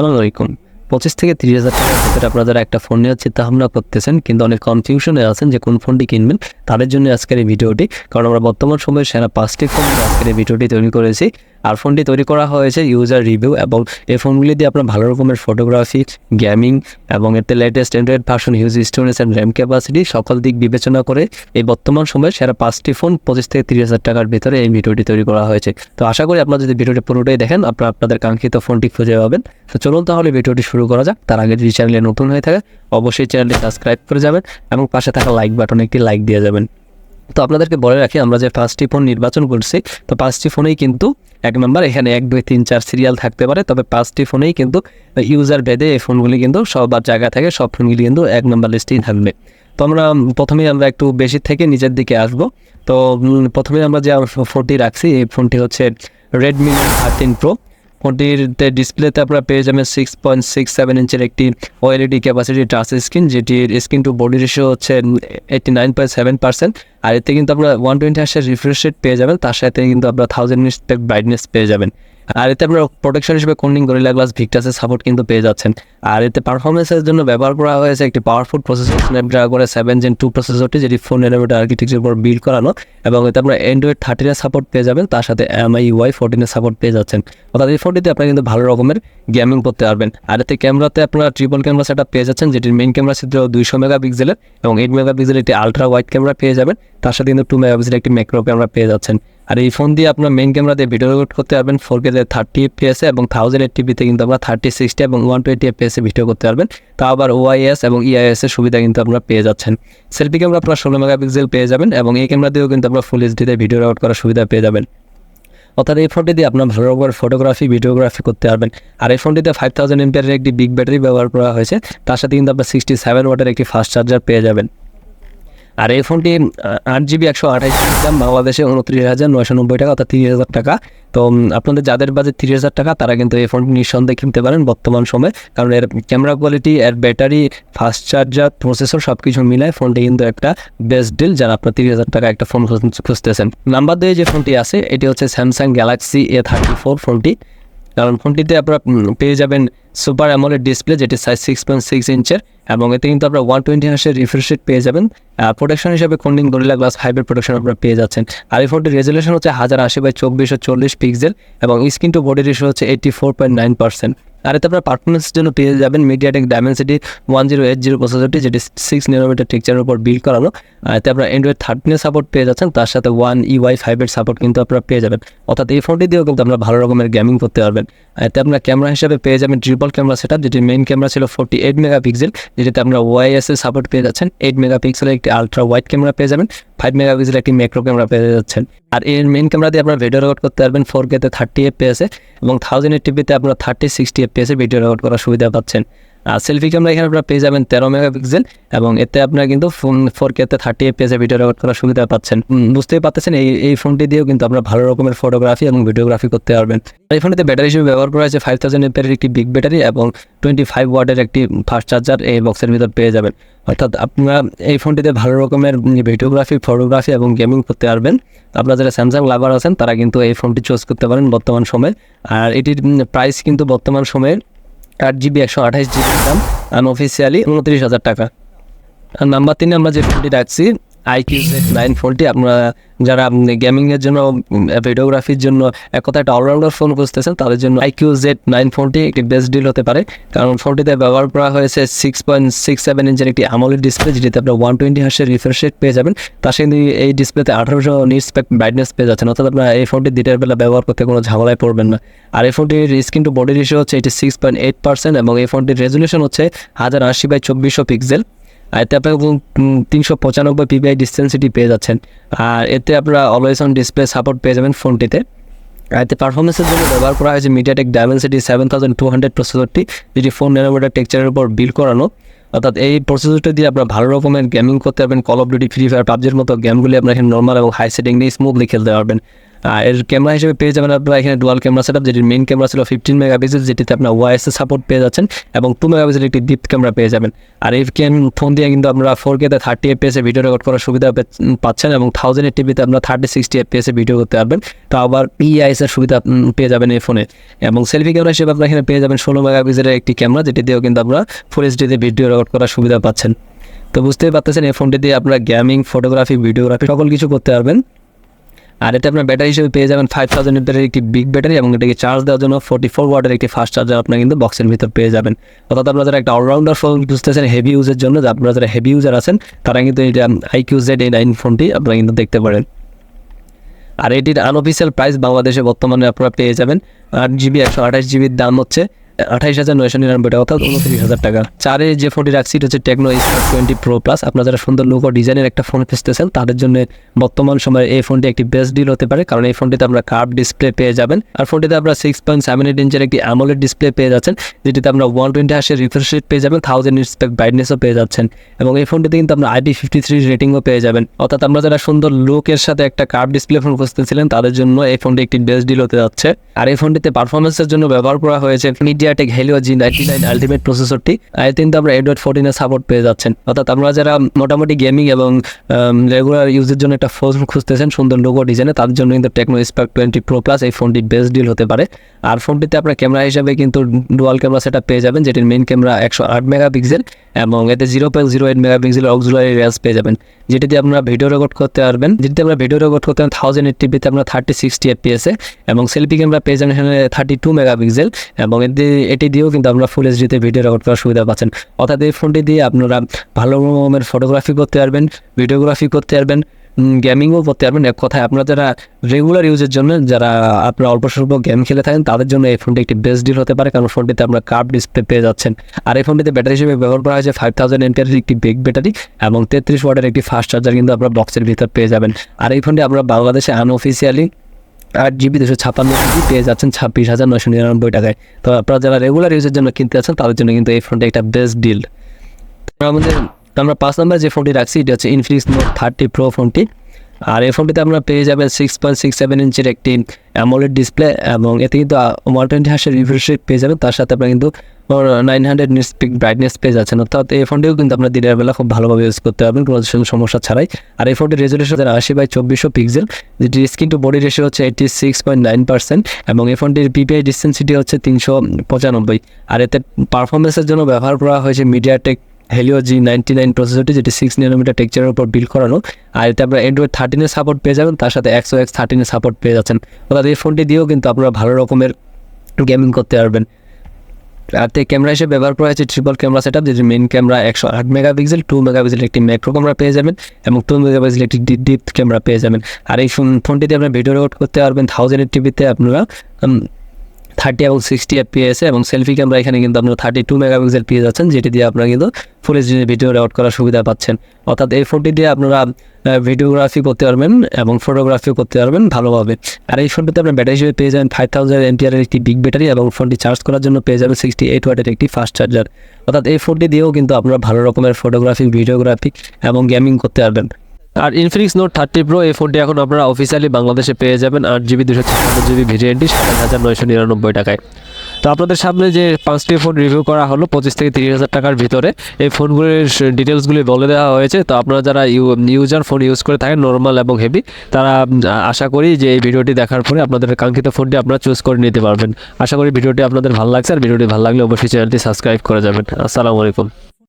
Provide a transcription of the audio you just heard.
আসসালামু আলাইকুম পঁচিশ থেকে তিরিশ হাজার টাকার ভিতরে আপনারা যারা একটা ফোন নেওয়ার চিন্তা ভাবনা করতেছেন কিন্তু অনেক কনফিউশনে আছেন যে কোন ফোনটি কিনবেন, তাদের জন্য আজকের এই ভিডিওটি। কারণ আমরা বর্তমান সময়ে সেরা পাঁচটি ফোন আজকের এই ভিডিওটি তৈরি করেছি। আর ফোনটি তৈরি করা হয়েছে ইউজার রিভিউ এবং এই ফোনগুলি দিয়ে আপনার ভালো রকমের ফটোগ্রাফি গেমিং এবং এতে latest android version huge storage and RAM capacity সকল দিক বিবেচনা করে এই বর্তমান সময়ে সেরা পাঁচটি ফোন পঁচিশ থেকে তিরিশ হাজার টাকার ভিতরে এই ভিডিওটি তৈরি করা হয়েছে। তো আশা করি আপনারা যদি ভিডিওটি পুরোটাই দেখেন, আপনারা আপনাদের কাঙ্ক্ষিত ফোনটি খুঁজে পাবেন। তো চলুন তাহলে ভিডিওটি শুরু করা যাক। তার আগে যদি চ্যানেলে নতুন হয়ে থাকে, অবশ্যই চ্যানেলটি সাবস্ক্রাইব করে যাবেন এবং পাশে থাকা লাইক বাটনে একটি লাইক দিয়ে যাবেন। তো আপনাদেরকে বলে রাখি, আমরা যে পাঁচটি ফোন নির্বাচন করছি, তো পাঁচটি ফোনেই কিন্তু এক নম্বর এখানে এক, দুই, তিন, চার সিরিয়াল থাকতে পারে। তবে পাঁচটি ফোনেই কিন্তু ইউজার ভেদে এই ফোনগুলি কিন্তু সবার জায়গা থেকে সব ফোনগুলি কিন্তু এক নম্বর লিস্টেই থাকবে। তো আমরা প্রথমেই আমরা একটু বেশি থেকে নিচের দিকে আসব। তো প্রথমে আমরা যে ফোনটি রাখছি, এই ফোনটি হচ্ছে রেডমি থার্টিন প্রো ফোনটিতে ডিসপ্লেতে আপনারা পেয়ে যাবেন সিক্স পয়েন্ট সিক্স সেভেন ইঞ্চের একটি ওএলইডি ক্যাপাসিটি টাচ স্ক্রিন যেটির স্ক্রিন টু বডি রেশিও হচ্ছে eighty nine point seven percent আর এতে কিন্তু আপনারা ওয়ান টোয়েন্টি হার্সের রিফ্রেশ রেট পেয়ে যাবেন, তার সাথে কিন্তু আপনারা থাউজেন্ড মিনিট ব্রাইটনেস পেয়ে যাবেন। আর এতে আপনার প্রোটেকশন হিসেবে কোন্ডিং গরিলা গ্লাস ভিক্টাসের সাপোর্ট কিন্তু পেয়ে যাচ্ছেন। আর এতে পারফরমেন্সের জন্য ব্যবহার করা হয়েছে একটি পাওয়ারফুল প্রসেসর স্ন্যাপড্রাগনের সেভেন জেন টু প্রসেসরটি যেটি ফোন এলিভেটার আর্কিটেকচার উপর বিল্ড করানো, এবং এতে আপনার অ্যান্ড্রয়েড থার্টিনের সাপোর্ট পেয়ে যাবেন, তার সাথে এমআই ওয়াই ফোরটিনের সাপোর্ট পেয়ে যাচ্ছেন। অর্থাৎ এই ফোনটিতে আপনারা কিন্তু ভালো রকমের গেমিং করতে পারবেন। আর এতে ক্যামেরাতে আপনারা ট্রিপল ক্যামেরা সেট পেয়ে যাচ্ছেন, যেটির মেইন ক্যামেরা চিত্র দুইশো মেগাপিক্সেলের এবং এইট মেগাপিক্সেলের একটি আলট্রা ওয়াইড ক্যামেরা পেয়ে যাবেন, তার সাথে কিন্তু টু মেগাপিক্সেলের একটি ম্যাক্রো ক্যামেরা পেয়ে যাচ্ছেন। আর এই ফোন দিয়ে আপনার মেন ক্যামেরা দিয়ে ভিডিও রেকর্ড করতে পারবেন ফোর কে থার্টি এফপিএসে এবং থাউজেন্ড এইট টিভিতে কিন্তু আপনার থার্টি সিক্সটি এবং ওয়ান টোয়েন্টি এফপিএসে ভিডিও করতে পারবেন। তা আবার ওআইএস এবং ইআইএস এর সুবিধা কিন্তু আপনারা পেয়ে যাচ্ছেন। সেলফি ক্যামেরা আপনার ষোলো মেগাপিক্সেল পেয়ে যাবেন এবং এই ক্যামেরা দিয়েও কিন্তু আপনার ফুল এইচডিতে ভিডিও রেকর্ড করার সুবিধা পেয়ে যাবেন। অর্থাৎ এই ফোনটি দিয়ে আপনার ভালো রকমের ফটোগ্রাফি ভিডিওগ্রাফি করতে পারবেন। আর এই ফোনটিতে ফাইভ থাউজেন্ড এমপিয়ারের একটি বিগ ব্যাটারি ব্যবহার করা হয়েছে। তার সাথে কিন্তু আপনার সিক্সটি সেভেন ওয়াটের একটি ফাস্ট চার্জার পেয়ে যাবেন। আর এই ফোনটি আট জিবি, একশো আঠাশ দাম বাংলাদেশে উনত্রিশ হাজার নয়শো নব্বই টাকা অর্থাৎ তিরিশ হাজার টাকা। তো আপনাদের যাদের বাজেট তিরিশ হাজার টাকা, তারা কিন্তু এই ফোনটি নিঃসন্দেহে কিনতে পারেন বর্তমান সময়ে। কারণ এর ক্যামেরা কোয়ালিটি এর ব্যাটারি ফাস্ট চার্জার প্রসেসর সব কিছু মিলায় ফোনটি কিন্তু একটা বেস্ট ডিল যারা আপনার তিরিশ হাজার টাকা একটা ফোন খুঁজতেছেন। নাম্বার দুয়ে যে ফোনটি আছে, এটি হচ্ছে Samsung Galaxy A thirty four ফোনটি। কারণ ফোনটিতে আপনারা পেয়ে যাবেন সুপার অ্যামোলেড ডিসপ্লে যেটি সাইজ সিক্স পয়েন্ট সিক্স ইঞ্চের এবং এতে কিন্তু আপনারা ওয়ান টোয়েন্টি হার্সের রিফ্রেশ রেট পেয়ে যাবেন। প্রোটেকশন হিসেবে কোন্ডিং গরিলা গ্লাস ফাইভের প্রোটেকশন আপনারা পেয়ে যাচ্ছেন। আর এই ফোনটির রেজুলেশন হচ্ছে হাজার আশি বাই চব্বিশশো চল্লিশ পিক্সেল এবং স্ক্রিন টু বডি রেশিও হচ্ছে eighty four point nine percent আর এতে আপনার পারফরমেন্সের জন্য পেয়ে যাবেন MediaTek Dimensity one zero eight zero প্রসেসরটি যেটি সিক্স নিনোমিটার টেকচারের উপর বিল করানো। এতে আপনারা অ্যান্ড্রয়েড থার্টিনের সাপোর্ট পেয়ে যাচ্ছেন, তার সাথে ওয়ান ই ইউআই ফাইভের সাপোর্ট কিন্তু আপনারা পেয়ে যাবেন। অর্থাৎ এই ফোনটি দিয়েও কিন্তু আপনারা ভালো রকমের গেমিং করতে পারবেন। এতে আপনার ক্যামেরা হিসাবে পেয়ে যাবেন ট্রিপল ক্যামেরা সেট যেটির মেইন ক্যামেরা ছিল ফোরটি এইট মেগাপিক্সেল যেটিতে আমরা ওয়াইএস এর সাপোর্ট পেয়ে যাচ্ছেন। এইট মেগাপিক্সেলের একটি আলট্রা ওয়াইড ক্যামেরা পেয়ে যাবেন ফাইভ মেগাপিক্সেল একটি ম্যাক্রো ক্যামেরা পেয়ে যাচ্ছেন। আর এর মেইন ক্যামেরা দিয়ে আপনারা ভিডিও রেকর্ড করতে পারবেন ফোর কেতে থার্টি এফ পেয়েছে এবং থাউজেন্ড এইট টিভিতে আপনারা থার্টি সিক্সটি এফ পেয়েছে ভিডিও রেকর্ড করার সুবিধা পাচ্ছেন। সেলফি ক্যামেরা এখানে আপনারা পেয়ে যাবেন তেরো মেগাপিক্সেল এবং এতে আপনারা কিন্তু ফোন ফোর কেতে থার্টি এফপিএসে ভিডিও রেকর্ড করার সুবিধা পাচ্ছেন। বুঝতেই পারতেছেন এই এই ফোনটি দিয়েও কিন্তু আপনারা ভালো রকমের ফটোগ্রাফি এবং ভিডিওগ্রাফি করতে পারবেন। এই ফোনটিতে ব্যাটারি হিসেবে ব্যবহার করা হয়েছে ফাইভ থাউজেন্ড এর একটি বিগ ব্যাটারি এবং টোয়েন্টি ফাইভ ওয়াটের একটি ফাস্ট চার্জার এই বক্সের ভিতর পেয়ে যাবেন। অর্থাৎ আপনারা এই ফোনটিতে ভালো রকমের ভিডিওগ্রাফি ফটোগ্রাফি এবং গেমিং করতে পারবেন। আপনারা যারা স্যামসাং লাভার আছেন, তারা কিন্তু এই ফোনটি চুজ করতে পারেন বর্তমান সময়ে। আর এটির প্রাইস কিন্তু বর্তমান সময়ে আট জিবি, একশো আঠাশ জিবি দাম আনঅফিসিয়ালি উনত্রিশ হাজার টাকা। আর নাম্বার তিনে আমরা যে ফোনটি রাখছি আইকিউ জেড নাইন ফোনটি আপনারা যারা গেমিংয়ের জন্য ভিডিওগ্রাফির জন্য এক কথা একটা অলরাউন্ডার ফোন খুঁজতেছেন, তাদের জন্য আইকিউ জেড নাইন ফোনটি একটি বেস্ট ডিল হতে পারে। কারণ ফোনটিতে ব্যবহার করা হয়েছে সিক্স পয়েন্ট সিক্স সেভেন ইঞ্চের একটি আমলের ডিসপ্লে যেটিতে আপনার ওয়ান টোয়েন্টি হার্সের রিফ্রেশ রেট পেয়ে যাবেন। তার সাথে এই ডিসপ্লেতে আঠারোশো নিটস্পেক ব্রাইটনেস পেয়ে যাচ্ছেন। অর্থাৎ আপনার এই ফোনটি দিনের বেলা ব্যবহার করতে কোনো ঝামেলায় পড়বেন না। আর এই ফোনটির স্ক্রিন টু বডি রেশিও হচ্ছে এটি সিক্স পয়েন্ট এইট পার্সেন্ট এবং এই ফোনটির রেজুলেশন হচ্ছে হাজার আশি বাই চব্বিশশো পিক্সেল এতে আপনার তিনশো পঁচানব্বই পিপিআই ডিসটেন্সিটি পেয়ে যাচ্ছেন। আর এতে আপনারা অলওয়েজ অন ডিসপ্লে সাপোর্ট পেয়ে যাবেন ফোনটিতে আর এতে পারফরমেন্সের জন্য ব্যবহার করা হয়েছে MediaTek Dimensity seven thousand two hundred প্রসেসরটি যেটি ফোন নেনোমিটার টেকচারের উপর বিল করানো। অর্থাৎ এই প্রসেসরটা দিয়ে আপনারা ভালো রকমের গেমিং করতে পারবেন call of duty free fire পাবজির মতো গেমগুলি আপনার এখানে নর্মাল এবং হাই সেটিং দিয়ে স্মুথলি খেলতে পারবেন। আর এর ক্যামেরা হিসেবে পেয়ে যাবেন আপনারা এখানে ডুয়াল ক্যামেরা সেটআপ যেটির মেন ক্যামেরা ছিল ফিফটিন মেগাপিক্সেল যেটিতে আপনার ওয়াইএসএ সাপোর্ট পেয়ে যাচ্ছেন, এবং টু মেগাপিক্সেল একটি ডিপ ক্যামেরা পেয়ে যাবেন। আর এই ক্যাম ফোন দিয়ে কিন্তু আমরা ফোর কেতে থার্টি এফপিএসে ভিডিও রেকর্ড করার সুবিধা পাচ্ছেন, এবং থাউজেন্ড টিভিতে আপনারা থার্টি সিক্সটি এফপিএসে ভিডিও করতে পারবেন। তো আবার ইআইএস এর সুবিধা পেয়ে যাবেন এই ফোনে এবং সেলফি ক্যামেরা হিসেবে আপনারা এখানে পেয়ে যাবেন ষোলো মেগাপিক্সেলের একটি ক্যামেরা যেটি দিয়েও কিন্তু আপনারা ফুল এইচডিতে ভিডিও রেকর্ড করার সুবিধা পাচ্ছেন। তো বুঝতেই পারতেছেন, এই ফোনটি দিয়ে আপনারা গেমিং ফটোগ্রাফি ভিডিওগ্রাফি সকল কিছু করতে পারবেন। আর এটা আপনার ব্যাটারি হিসেবে পেয়ে যাবেন ফাইভ থাউজেন্ড এর একটি বিগ ব্যাটারি এবং এটাকে চার্জ দেওয়ার জন্য ফোর্টি ফোর ওয়াটের একটি ফাস্ট চার্জার আপনার কিন্তু বক্সের ভিতর পেয়ে যাবেন। অর্থাৎ আপনারা যারা একটা অলরাউন্ডার ফোন বুঝতেছেন হেভি ইউজের জন্য আপনারা যারা হেভি ইউজার আছেন, তারা কিন্তু এটা আইকিউ জেড এই নাইন ফোনটি আপনারা কিন্তু দেখতে পারেন। আর এটির আনঅফিসিয়াল প্রাইস বাংলাদেশে বর্তমানে আপনারা পেয়ে যাবেন আট জিবি একশো আঠাশ জিবির দাম হচ্ছে। আঠাইশ হাজার নয়শো নিরানব্বই টাকা, অর্থাৎ উনত্রিশ হাজার টাকা। চারে যে ফোনটি রাখছি, এটা হচ্ছে Tecno smart twenty pro plus আপনারা যারা সুন্দর লুক ডিজাইনের একটা ফোন খুঁজতেছেন, তাদের জন্য বর্তমান সময়ে এই ফোনটি একটি বেস্ট ডিল হতে পারে, কারণ এই ফোনটিতে আপনারা কার্ভ ডিসপ্লে পেয়ে যাবেন। আর ফোনটিতে আপনারা সিক্স পয়েন্ট সেভেন এইট ইঞ্চের একটি অ্যামোলেড ডিসপ্লে পেয়ে যাচ্ছেন, যেটিতে আপনারা ওয়ান টোয়েন্টি হাসের রিফ্রেশ রেট পেয়ে যাবেন থাউজেন্ড ইন্সপেক্ট ব্রাইটনেসও পেয়ে যাচ্ছেন। এবং এই ফোনটিতে কিন্তু আপনারা আইপি ফিফটি থ্রি রেটিংও পেয়ে যাবেন। অর্থাৎ আমরা যারা সুন্দর লুকের সাথে একটা কার্ভ ডিসপ্লে ফোন খুঁজতেছিলেন, তাদের জন্য এই ফোনটি একটি বেস্ট ডিল হতে যাচ্ছে। আর এই ফোনটিতে পারফরমেন্সের জন্য ব্যবহার করা হয়েছে MediaTek Helio G ninety nine ultimate প্রসেসরটি এতে কিন্তু আমরা এডওয়ার্ড ফোরটিনের সাপোর্ট পেয়ে যাচ্ছেন। অর্থাৎ আমরা যারা মোটামুটি গেমিং এবং রেগুলার ইউজের জন্য একটা ফোন খুঁজতেছেন, সুন্দর লোগো ডিজাইনে তাদের জন্য কিন্তু Tecno Spark twenty pro plus এই ফোনটি বেস্ট ডিল হতে পারে। আর ফোনটিতে আপনার ক্যামেরা হিসাবে কিন্তু ডুয়াল ক্যামেরা সেটা পেয়ে যাবেন, যেটির মেইন ক্যামেরা একশো আট মেগাপিক্সেল এবং এতে zero point zero eight megapixel auxiliary race পেয়ে যাবেন। যেটিতে আপনারা ভিডিও রেকর্ড করতে পারবেন। যেটিতে আমরা ভিডিও রেকর্ড করতে পারেন থাউজেন্ড এইট টিভিতে আপনার থার্টি সিক্সটি এফপিএসে এবং সেলফি ক্যামেরা পেয়ে যাবেন এখানে থার্টি টু মেগাপিক্সেল এবং এটি এটি দিয়েও কিন্তু আপনারা ফুল এইচডিতে ভিডিও রেকর্ড করার সুবিধা পাচ্ছেন। অর্থাৎ এই ফোনটি দিয়ে আপনারা ভালো রকমের ফটোগ্রাফি করতে পারবেন ভিডিওগ্রাফি করতে পারবেন গেমিংও করতে পারবেন। এক কথায় আপনারা যারা রেগুলার ইউজের জন্য যারা আপনারা অল্প স্বল্প গেম খেলে থাকেন, তাদের জন্য এই ফোনটি একটি বেস্ট ডিল হতে পারে, কারণ ফোনটিতে আপনারা কার্ভ ডিসপ্লে পেয়ে যাচ্ছেন। আর এই ফোনটিতে ব্যাটারি হিসেবে ব্যবহার করা হয়েছে ফাইভ থাউজেন্ড এমপিয়ারের একটি বিগ ব্যাটারি এবং তেত্রিশ ওয়াটের একটি ফাস্ট চার্জার কিন্তু আপনারা বক্সের ভিতর পেয়ে যাবেন। আর এই ফোনটি আমরা বাংলাদেশে আনঅফিসিয়ালি আট জিবি দুশো ছাপান্ন জিবি পেয়ে যাচ্ছেন ছাব্বিশ হাজার নয়শো নিরানব্বই টাকায়। তো আপনারা যারা রেগুলার ইউজের জন্য কিনতে আছেন তাদের জন্য কিন্তু এই ফোনটা একটা বেস্ট ডিল আমাদের আমরা পাঁচ নম্বর যে ফোনটি রাখছি, এটা হচ্ছে ইনফিনিক্স নোট থার্টি প্রো ফোনটি। আর এই ফোনটিতে আমরা পেয়ে যাবেন সিক্স পয়েন্ট সিক্স সেভেন ইঞ্চের একটি অ্যামোলেড ডিসপ্লে এবং এতে কিন্তু ওয়ান টোয়েন্টি হার্সের রিফ্রেশ পেয়ে যাবেন। তার সাথে আপনারা কিন্তু নাইন হান্ড্রেড নিসপিক ব্রাইটনেস পেয়ে যাচ্ছেন অর্থাৎ এই ফোনটিও কিন্তু আপনার দিনের বেলা খুব ভালোভাবে ইউজ করতে পারবেন, কোনো সমস্যা ছাড়াই। আর এই ফোনটির রেজলিউশন হচ্ছে আশি বাই চব্বিশশো পিক্সেল যেটি স্ক্রিন টু বডি রেশিও হচ্ছে eighty six point nine percent এবং এই ফোনটির পিপিআই ডিসটেন্সিটি হচ্ছে তিনশো পঁচানব্বই। আর এতে পারফরমেন্সের জন্য ব্যবহার করা হয়েছে MediaTek Helio G ninety nine প্রসেসরটি যেটি সিক্স নিনোমিটার টেকচারের উপর বিল করানো। আর এতে আপনারা অ্যান্ড্রয়েড থার্টিনের সাপোর্ট পেয়ে যাবেন, তার সাথে একশো এক্স থার্টিনের সাপোর্ট পেয়ে যাচ্ছেন। অর্থাৎ এই ফোনটি দিয়েও কিন্তু আপনারা ভালো রকমের গেমিং করতে পারবেন। তে ক্যামেরা হিসেবে ব্যবহার করা হয়েছে ট্রিপল ক্যামেরা সেট আপ যেটির মেন ক্যামেরা একশো আট মেগাপিক্সেল টু মেগাপিক্সেল একটি ম্যাক্রো ক্যামেরা পেয়ে যাবেন এবং টু মেগাপিক্সেল একটি ডিপ ক্যামেরা পেয়ে যাবেন। আর এই ফোন ফোনটিতে আপনার ভিডিও রেকর্ড করতে পারবেন থাউজেন্ড এইট টিভিতে আপনারা থার্টি এবং সিক্সটি এফ এফপিএসে এবং সেলফি ক্যামেরা এখানে কিন্তু আপনারা থার্টি টু মেগাপিক্সেল পেয়ে যাচ্ছেন, যেটি দিয়ে আপনারা কিন্তু ফুল এইচডি ভিডিও রেকর্ড করার সুবিধা পাচ্ছেন। অর্থাৎ এই ফোনটি দিয়ে আপনারা ভিডিওগ্রাফি করতে পারবেন এবং ফটোগ্রাফিও করতে পারবেন ভালোভাবে। আর এই ফোনটিতে আপনার ব্যাটারি হিসেবে পেয়ে যাবেন ফাইভ থাউজেন্ড এমপিআরের একটি বিগ ব্যাটারি এবং ফোনটি চার্জ করার জন্য পেয়ে যাবেন সিক্সটি এইট ওয়াটের একটি ফাস্ট চার্জার অর্থাৎ এই ফোনটি দিয়েও কিন্তু আপনারা ভালো রকমের ফটোগ্রাফি ভিডিওগ্রাফি এবং গেমিং করতে পারবেন। আর ইনফিনিক্স নোট থার্টি প্রো এই ফোনটি এখন আপনারা অফিসিয়ালি বাংলাদেশে পেয়ে যাবেন আট জিবি দুশো ছাপ্পান্ন জিবি ভেরিয়েন্টটি সাত হাজার নয়শো নিরানব্বই টাকায়। তো আপনাদের সামনে যে পাঁচটি ফোন রিভিউ করা হলো পঁচিশ থেকে তিরিশ হাজার টাকার ভিতরে, এই ফোনগুলির ডিটেলসগুলি বলে দেওয়া হয়েছে। তো আপনারা যারা ইউজার ফোন ইউজ করে থাকেন নর্মাল এবং হেভি তারা, আশা করি যে এই ভিডিওটি দেখার পরে আপনাদের কাঙ্ক্ষিত ফোনটি আপনারা চুজ করে নিতে পারবেন। আশা করি ভিডিওটি আপনাদের ভালো লাগছে, আর ভিডিওটি ভালো লাগলে অবশ্যই চ্যানেলটি সাবস্ক্রাইব করে যাবেন। আসসালামু আলাইকুম।